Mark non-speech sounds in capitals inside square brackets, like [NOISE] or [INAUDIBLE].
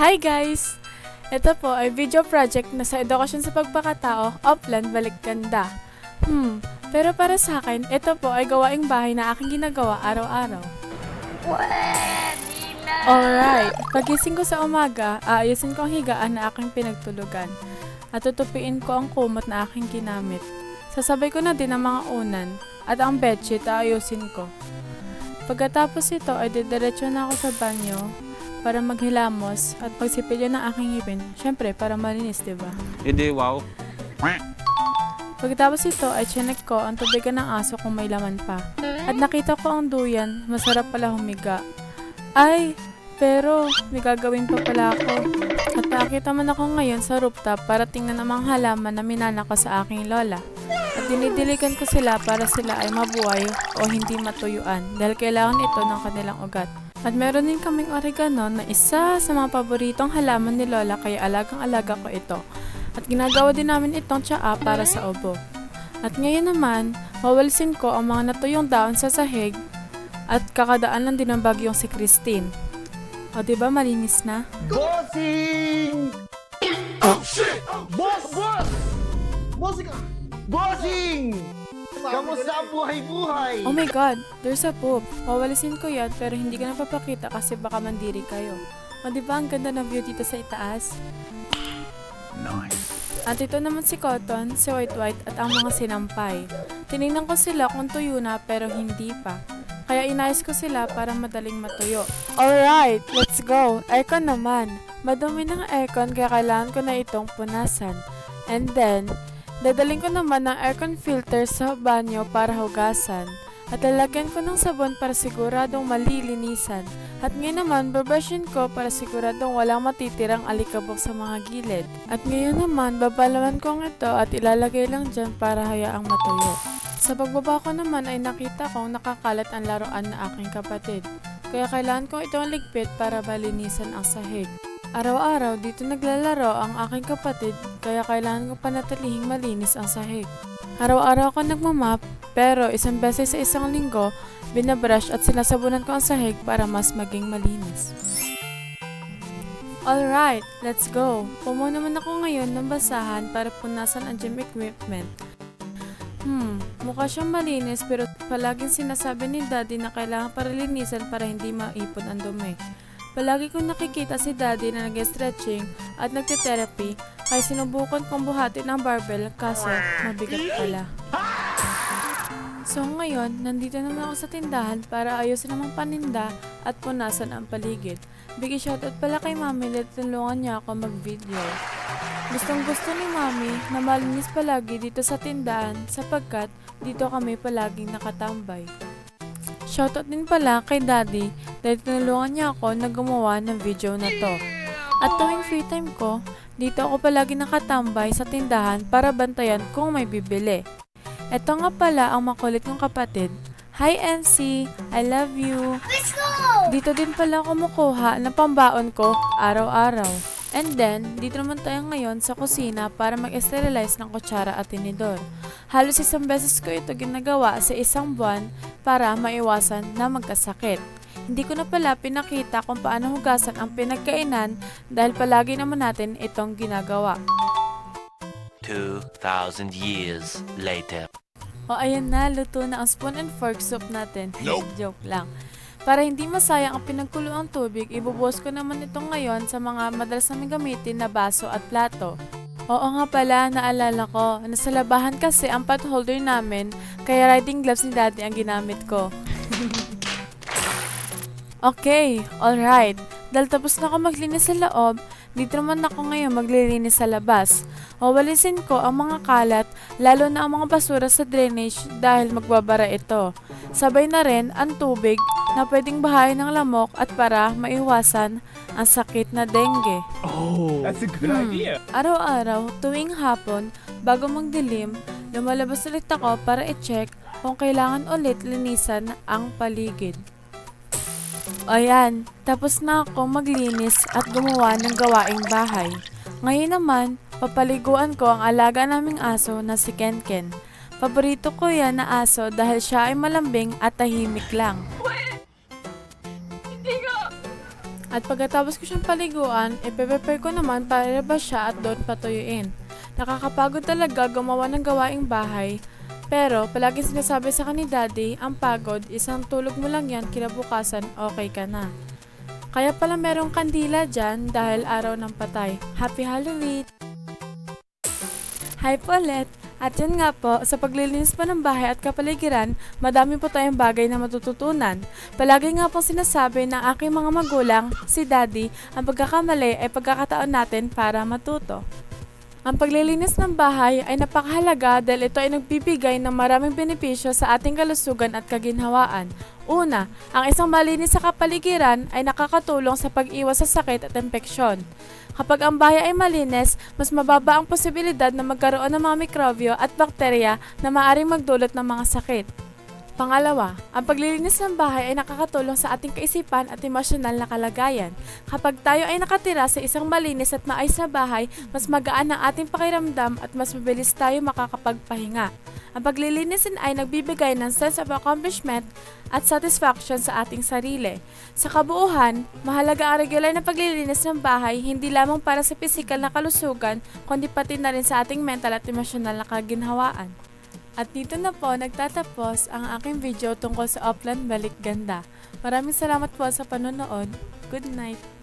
Hi guys! Ito po ay video project na sa edukasyon sa pagpakatao, Upland, Balikganda. Hmm, pero para sa akin, ito po ay gawaing bahay na aking ginagawa araw-araw. Alright, pagising ko sa umaga, aayusin ko ang higaan na aking pinagtulugan at tutupiin ko ang kumot na aking ginamit. Sasabay ko na din ang mga unan at ang bedsheet aayusin ko. Pagkatapos ito ay didiretso na ako sa banyo para maghilamos at pagsipilyo ng aking ngipin. Syempre, para malinis, di ba? Hindi, wow. Pagkatapos ito ay chinek ko ang tubigan ng aso kung may laman pa. At nakita ko ang duyan, masarap pala humiga. Ay, pero may gagawin pa pala ako. At nakita man ako ngayon sa rooftop para tingnan ang mga halaman na minana ko sa aking lola. Dinidiligan ko sila para sila ay mabuhay o hindi matuyuan dahil kailangan ito ng kanilang ugat. At meron din kaming oregano na isa sa mga paboritong halaman ni Lola kaya alagang-alaga ko ito. At ginagawa din namin itong tsaa para sa obo. At ngayon naman, wawalisin ko ang mga natuyong daon sa sahig at kakadaan lang din ng bagyong si Christine. O diba malinis na? Bossing! Boss! Boss! Bossing! Bossing! Kamusta ang buhay-buhay? Oh my God, there's a poop. Wawalisin ko yan pero hindi ko na papakita kasi baka mandiri kayo. O diba ang ganda ng view dito sa itaas? At ito naman si Cotton, si White White at ang mga sinampay. Tinignan ko sila kung tuyo na pero hindi pa. Kaya inayos ko sila para madaling matuyo. Alright, let's go. Aircon naman. Madumi ng aircon kaya kailangan ko na itong punasan. And then, dadaling ko naman ng aircon filter sa banyo para hugasan. At lalagyan ko ng sabon para siguradong malilinisan. At ngayon naman, babrushin ko para siguradong walang matitirang alikabok sa mga gilid. At ngayon naman, babalawan ko ito at ilalagay lang dyan para hayaang matuyo. Sa pagbaba ko naman ay nakita kong nakakalat ang laruan na aking kapatid. Kaya kailangan ko itong ligpit para malinisan ang sahig. Araw-araw dito naglalaro ang aking kapatid kaya kailangan ko panatilihing malinis ang sahig. Araw-araw ako nagmamap pero isang beses sa isang linggo binabrush at sinasabunan ko ang sahig para mas maging malinis. Alright, let's go. Pumo naman ako ngayon ng basahan para punasan ang gym equipment. Hmm, mukha siyang malinis pero palaging sinasabi ni daddy na kailangan para linisan para hindi maipon ang dumi. Palagi kong nakikita si daddy na nag-stretching at nagte-therapy kaya sinubukan kong buhatin ang barbell kaso mabigat pala. So ngayon, nandito naman ako sa tindahan para ayusin ang mga paninda at punasan ang paligid. Bigay shoutout pala kay mami na tulungan niya ako mag-video. Gustong gusto ni mami na malinis palagi dito sa tindahan sapagkat dito kami palaging nakatambay. Shoutout din pala kay daddy dahil tinulungan niya ako na gumawa ng video na to. At tuwing free time ko, dito ako palagi nakatambay sa tindahan para bantayan kung may bibili. Ito nga pala ang makulit kong kapatid. Hi NC, I love you. Let's go! Dito din pala kumukuha ng pambaon ko araw-araw. And then, dito naman tayo ngayon sa kusina para mag-sterilize ng kutsara at tinidor. Halos isang beses ko ito ginagawa sa isang buwan para maiwasan na magkasakit. Hindi ko na pala pinakita kung paano hugasan ang pinagkainan dahil palagi naman natin itong ginagawa. 2,000 years later. O ayan na, luto na ang spoon and fork soup natin. [LAUGHS] Joke lang. Para hindi masayang ang pinagkuloang tubig, ibubuhos ko naman ito ngayon sa mga madalas namin gamitin na baso at plato. Oo nga pala, naalala ko. Nasa labahan kasi ang pot holder namin, kaya riding gloves ni daddy ang ginamit ko. [LAUGHS] okay, alright. Dahil tapos na ako maglinis sa loob, dito naman ako ngayon maglilinis sa labas. Wawalisin ko ang mga kalat, lalo na ang mga basura sa drainage dahil magbabara ito. Sabay na rin ang tubig na pwedeng bahayin ng lamok at para maiwasan ang sakit na dengue. Oh, that's a good idea. Araw-araw, tuwing hapon, bago magdilim, lumalabas ulit ako para i-check kung kailangan ulit linisan ang paligid. O yan, tapos na ako maglinis at gumawa ng gawaing bahay. Ngayon naman, papaliguan ko ang alaga naming aso na si Kenken. Paborito ko yan na aso dahil siya ay malambing at tahimik lang. At pagkatapos ko siyang paliguan, ipe-prepare ko naman para ilabas siya at doon patuyuin. Nakakapagod talaga gumawa ng gawaing bahay, pero palaging sinasabi sa ni Daddy, ang pagod, isang tulog mo lang yan, kinabukasan, okay ka na. Kaya pala merong kandila dyan dahil araw ng patay. Happy Halloween! Hi po ulit! At yun nga po, sa paglilinis po ng bahay at kapaligiran, madami po tayong bagay na matututunan. Palagi nga po sinasabi ng aking mga magulang, si Daddy, ang pagkakamali ay pagkakataon natin para matuto. Ang paglilinis ng bahay ay napakahalaga dahil ito ay nagbibigay ng maraming benepisyo sa ating kalusugan at kaginhawaan. Una, ang isang malinis sa kapaligiran ay nakakatulong sa pag-iwas sa sakit at impeksyon. Kapag ang bahay ay malinis, mas mababa ang posibilidad na magkaroon ng mga mikrobyo at bakterya na maaaring magdulot ng mga sakit. Pangalawa, ang paglilinis ng bahay ay nakakatulong sa ating kaisipan at emosyonal na kalagayan. Kapag tayo ay nakatira sa isang malinis at maayos na bahay, mas magaan ang ating pakiramdam at mas mabilis tayo makakapagpahinga. Ang paglilinis din ay nagbibigay ng sense of accomplishment at satisfaction sa ating sarili. Sa kabuuhan, mahalaga ang regular na paglilinis ng bahay hindi lamang para sa pisikal na kalusugan, kundi pati na rin sa ating mental at emosyonal na kaginhawaan. At dito na po nagtatapos ang aking video tungkol sa Upland Balik Ganda. Maraming salamat po sa panonood. Good night!